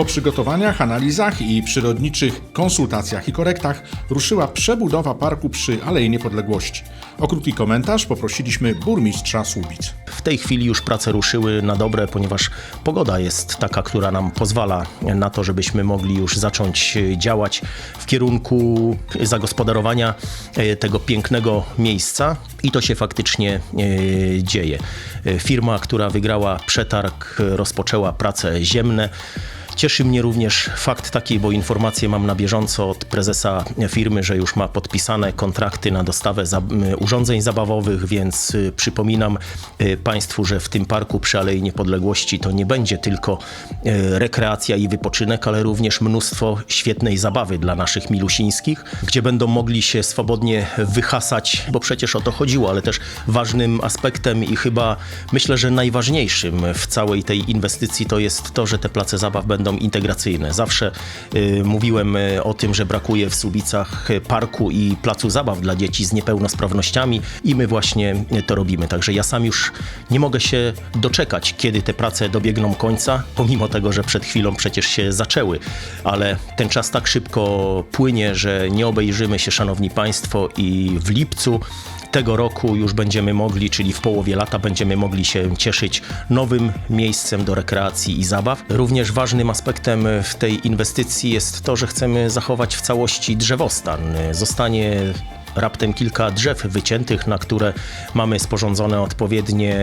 Po przygotowaniach, analizach i przyrodniczych konsultacjach i korektach ruszyła przebudowa parku przy Alei Niepodległości. O krótki komentarz poprosiliśmy burmistrza Słubic. W tej chwili już prace ruszyły na dobre, ponieważ pogoda jest taka, która nam pozwala na to, żebyśmy mogli już zacząć e, działać w kierunku zagospodarowania e, tego pięknego miejsca i to się faktycznie e, dzieje. Firma, która wygrała przetarg, rozpoczęła prace ziemne. Cieszy mnie również fakt taki, bo informacje mam na bieżąco od prezesa firmy, że już ma podpisane kontrakty na dostawę urządzeń zabawowych, więc y, przypominam y, Państwu, że w tym parku przy Alei Niepodległości to nie będzie tylko y, rekreacja i wypoczynek, ale również mnóstwo świetnej zabawy dla naszych milusińskich, gdzie będą mogli się swobodnie wyhasać, bo przecież o to chodziło, ale też ważnym aspektem i chyba myślę, że najważniejszym w całej tej inwestycji to jest to, że te place zabaw będą integracyjne. Zawsze y, mówiłem y, o tym, że brakuje w Słubicach parku i placu zabaw dla dzieci z niepełnosprawnościami i my właśnie y, to robimy. Także ja sam już nie mogę się doczekać, kiedy te prace dobiegną końca, pomimo tego, że przed chwilą przecież się zaczęły, ale ten czas tak szybko płynie, że nie obejrzymy się, szanowni państwo, i w lipcu tego roku już będziemy mogli, czyli w połowie lata będziemy mogli się cieszyć nowym miejscem do rekreacji i zabaw. Również ważnym aspektem w tej inwestycji jest to, że chcemy zachować w całości drzewostan. Zostanie raptem kilka drzew wyciętych, na które mamy sporządzone odpowiednie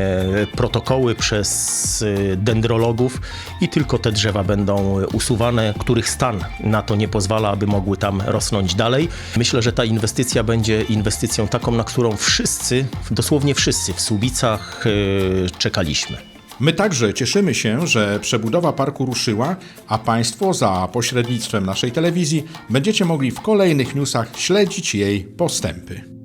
protokoły przez y, dendrologów i tylko te drzewa będą usuwane, których stan na to nie pozwala, aby mogły tam rosnąć dalej. Myślę, że ta inwestycja będzie inwestycją taką, na którą wszyscy, dosłownie wszyscy w Słubicach y, czekaliśmy. My także cieszymy się, że przebudowa parku ruszyła, a Państwo za pośrednictwem naszej telewizji będziecie mogli w kolejnych newsach śledzić jej postępy.